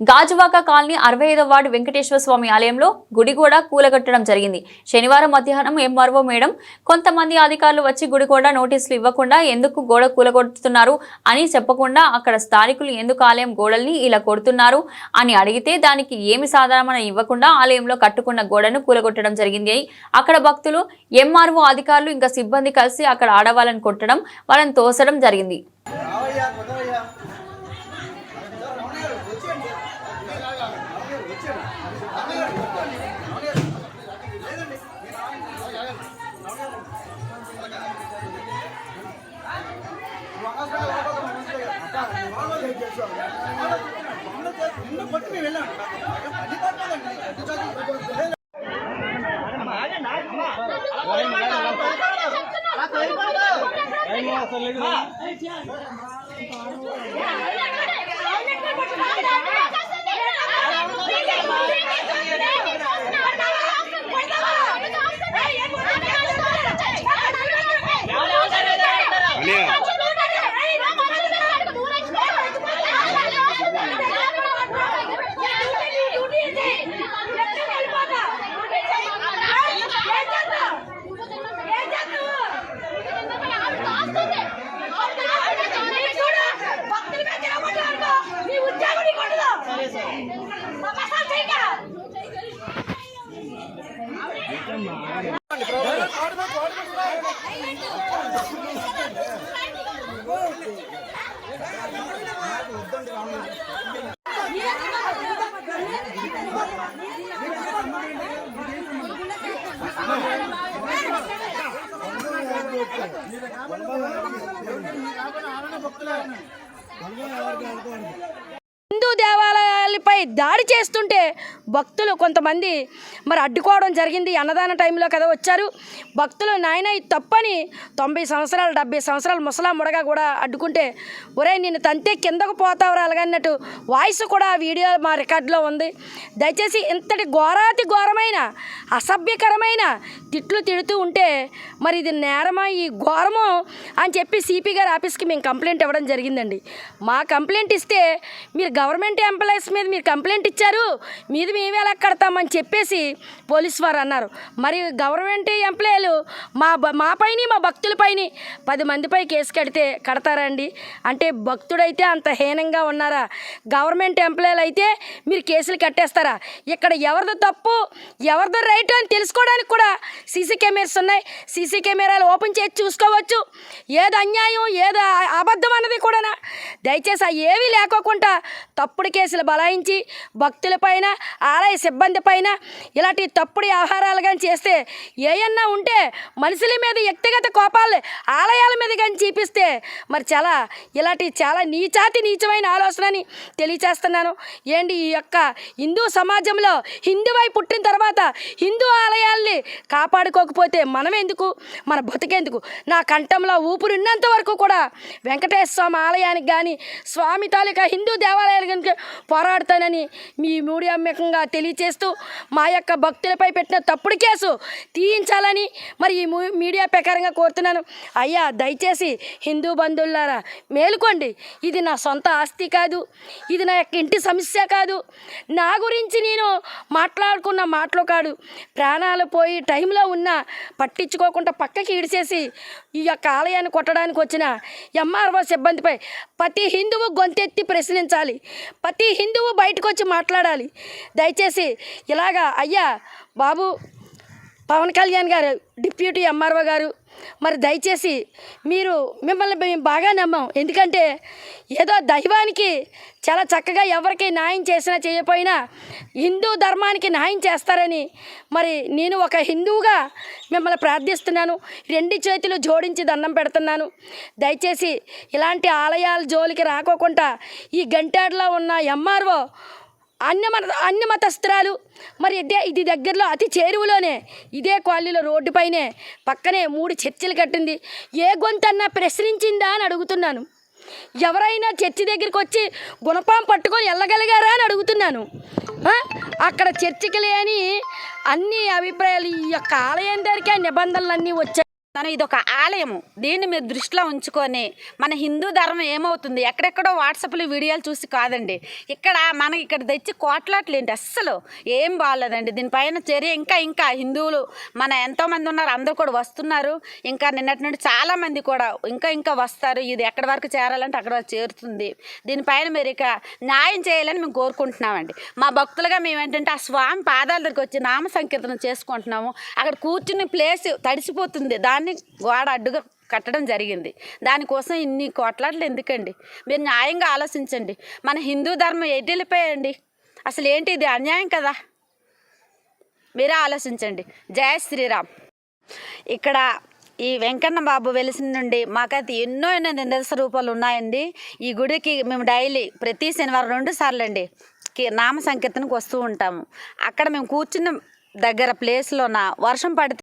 Gajuwaka colony అరవై ఐదో ward Venkateswara స్వామి ఆలయంలో గుడి కూడా కూలగొట్టడం జరిగింది. శనివారం మధ్యాహ్నం ఎంఆర్ఓ మేడం కొంతమంది అధికారులు వచ్చి గుడి కూడా నోటీసులు ఇవ్వకుండా ఎందుకు గోడ కూలగొడుతున్నారు అని చెప్పకుండా అక్కడ స్థానికులు ఎందుకు ఆలయం గోడల్ని ఇలా కొడుతున్నారు అని అడిగితే దానికి ఏమి సాధారణ ఇవ్వకుండా ఆలయంలో కట్టుకున్న గోడను కూలగొట్టడం జరిగింది. అక్కడ భక్తులు ఎంఆర్ఓ అధికారులు ఇంకా సిబ్బంది కలిసి అక్కడ ఆడవాళ్ళని కొట్టడం వాళ్ళని తోసడం జరిగింది. కొట్టుకుని వెళ్ళాను అసలు హిందూ దేవాలయాలపై దాడి చేస్తుంటే భక్తులు కొంతమంది మరి అడ్డుకోవడం జరిగింది. అన్నదాన టైంలో కదా వచ్చారు. భక్తులు నాయన ఇది తప్పని. తొంభై సంవత్సరాలు డెబ్బై సంవత్సరాలు ముసలా ముడగా కూడా అడ్డుకుంటే ఒరే నేను తంతే కిందకు పోతావురా అలాగన్నట్టు వాయిస్ కూడా ఆ వీడియో మా రికార్డులో ఉంది. దయచేసి ఇంతటి ఘోరాతి ఘోరమైన అసభ్యకరమైన తిట్లు తిడుతూ ఉంటే మరి ఇది నేరమా ఈ ఘోరము అని చెప్పి సిపి గారి ఆఫీస్కి మేము కంప్లైంట్ ఇవ్వడం జరిగిందండి. మా కంప్లైంట్ ఇస్తే మీరు గవర్నమెంట్ ఎంప్లాయీస్ మీద మీరు కంప్లైంట్ ఇచ్చారు మీది మేము ఎలా కడతామని చెప్పేసి పోలీస్ వారు అన్నారు. మరి గవర్నమెంట్ ఎంప్లాయీలు మా మా పైన మా భక్తులపైన పది మందిపై కేసు కడితే కడతారండి. అంటే భక్తుడైతే అంత హీనంగా ఉన్నారా? గవర్నమెంట్ ఎంప్లాయీలు అయితే మీరు కేసులు కట్టేస్తారా? ఇక్కడ ఎవరిది తప్పు ఎవరిది రైట్ అని తెలుసుకోవడానికి కూడా సీసీ కెమెరాస్ ఉన్నాయి. సీసీ కెమెరాలు ఓపెన్ చేసి చూసుకోవచ్చు. ఏది అన్యాయం ఏది అబద్ధం అన్నది కూడా దయచేసి ఆ ఏమీ లేకోకుండా తప్పుడు కేసులు బలాయించి భక్తులపైన ఆలయ సిబ్బంది పైన ఇలాంటి తప్పుడు వ్యవహారాలు కానీ చేస్తే ఏయన్నా ఉంటే మనుషుల మీద వ్యక్తిగత కోపాలు ఆలయాల మీద కానీ చూపిస్తే మరి చాలా ఇలాంటి చాలా నీచాతి నీచమైన ఆలోచనని తెలియచేస్తున్నాను. ఏంటి ఈ యొక్క హిందూ సమాజంలో హిందువై పుట్టిన తర్వాత హిందూ ఆలయాల్ని కాపాడుకోకపోతే మనం ఎందుకు మన బతుకెందుకు? నా కంఠంలో ఊపిరి ఉన్నంత వరకు కూడా వెంకటేశ్వర స్వామి ఆలయాన్ని ఆలయానికి కానీ స్వామి తాలూకా హిందూ దేవాలయాలు కనుక పోరాడతానని మీ మీడియా తెలియచేస్తూ మా యొక్క భక్తులపై పెట్టిన తప్పుడు కేసు తీయించాలని మరి ఈ మూ- మీడియా ప్రకారంగా కోరుతున్నాను. అయ్యా దయచేసి హిందూ బంధువులారా మేలుకోండి. ఇది నా సొంత ఆస్తి కాదు. ఇది నా యొక్క ఇంటి సమస్య కాదు. నా గురించి నేను మాట్లాడుకున్న మాటలు కాదు. ప్రాణాలు పోయి టైంలో ఉన్నా పట్టించుకోకుండా పక్కకి ఇడిచేసి ఈ యొక్క ఆలయాన్ని కొట్టడానికి వచ్చిన ఎంఆర్ఓ సిబ్బందిపై ప్రతి హిందువు గొంతెత్తి ప్రశ్నించాలి. ప్రతి హిందువు బయటకు వచ్చి మాట్లాడాలి. దయచేసి ఇలాగా అయ్యా బాబు పవన్ కళ్యాణ్ గారు డిప్యూటీ ఎంఆర్ఓ గారు మరి దయచేసి మీరు మిమ్మల్ని మేము బాగా నమ్మాం. ఎందుకంటే ఏదో దైవానికి చాలా చక్కగా ఎవరికి న్యాయం చేసినా చేయకపోయినా హిందూ ధర్మానికి న్యాయం చేస్తారని మరి నేను ఒక హిందువుగా మిమ్మల్ని ప్రార్థిస్తున్నాను. రెండు చేతులు జోడించి దండం పెడుతున్నాను. దయచేసి ఇలాంటి ఆలయాల జోలికి రాకోకుండా ఈ గంటాడలో ఉన్న ఎంఆర్ఓ అన్యమత అన్యమతస్త్రాలు మరి ఇదే ఇది దగ్గరలో అతి చేరువలోనే ఇదే కాలనీలో రోడ్డుపైనే పక్కనే మూడు చర్చిలు కట్టింది. ఏ గొంతన్నా ప్రశ్నించిందా అని అడుగుతున్నాను. ఎవరైనా చర్చి దగ్గరికి వచ్చి గుణపాం పట్టుకొని వెళ్ళగలిగారా అని అడుగుతున్నాను. అక్కడ చర్చికి లేని అన్ని అభిప్రాయాలు ఈ యొక్క ఆలయం దగ్గరికే నిబంధనలు అన్నీ వచ్చాయి. మనం ఇది ఒక ఆలయము. దీన్ని మీరు దృష్టిలో ఉంచుకొని మన హిందూ ధర్మం ఏమవుతుంది? ఎక్కడెక్కడో వాట్సాప్లో వీడియోలు చూసి కాదండి. ఇక్కడ మన ఇక్కడ తెచ్చి కోట్లాట్లు ఏంటి? అస్సలు ఏం బాగాలేదండి. దీనిపైన చర్య ఇంకా ఇంకా హిందువులు మన ఎంతోమంది ఉన్నారు అందరూ కూడా వస్తున్నారు. ఇంకా నిన్నటి నుండి చాలామంది కూడా ఇంకా ఇంకా వస్తారు. ఇది ఎక్కడి వరకు చేరాలంటే అక్కడ వరకు చేరుతుంది. దీనిపైన మీరు ఇక న్యాయం చేయాలని మేము కోరుకుంటున్నామండి. మా భక్తులుగా మేము ఏంటంటే ఆ స్వామి పాదాల దగ్గరికి వచ్చి నామ సంకీర్తన చేసుకుంటున్నాము. అక్కడ కూర్చుని ప్లేస్ తడిసిపోతుంది. దాన్ని గోడ అడ్డుగా కట్టడం జరిగింది. దానికోసం ఇన్ని కోట్లాట్లు ఎందుకండి? మీరు న్యాయంగా ఆలోచించండి. మన హిందూ ధర్మం ఎటు వెళ్ళిపోయండి అసలు ఏంటి ఇది అన్యాయం కదా? మీరే ఆలోచించండి. జయ శ్రీరామ్. ఇక్కడ ఈ వెంకన్న బాబు వెలిసిన నుండి మాకైతే ఎన్నో ఎన్నో నిందర్శ రూపాలు ఉన్నాయండి. ఈ గుడికి మేము డైలీ ప్రతి శనివారం రెండు సార్లు అండి కి- నామ సంకీర్తనకు వస్తూ ఉంటాము. అక్కడ మేము కూర్చున్న దగ్గర ప్లేస్లోన వర్షం పడితే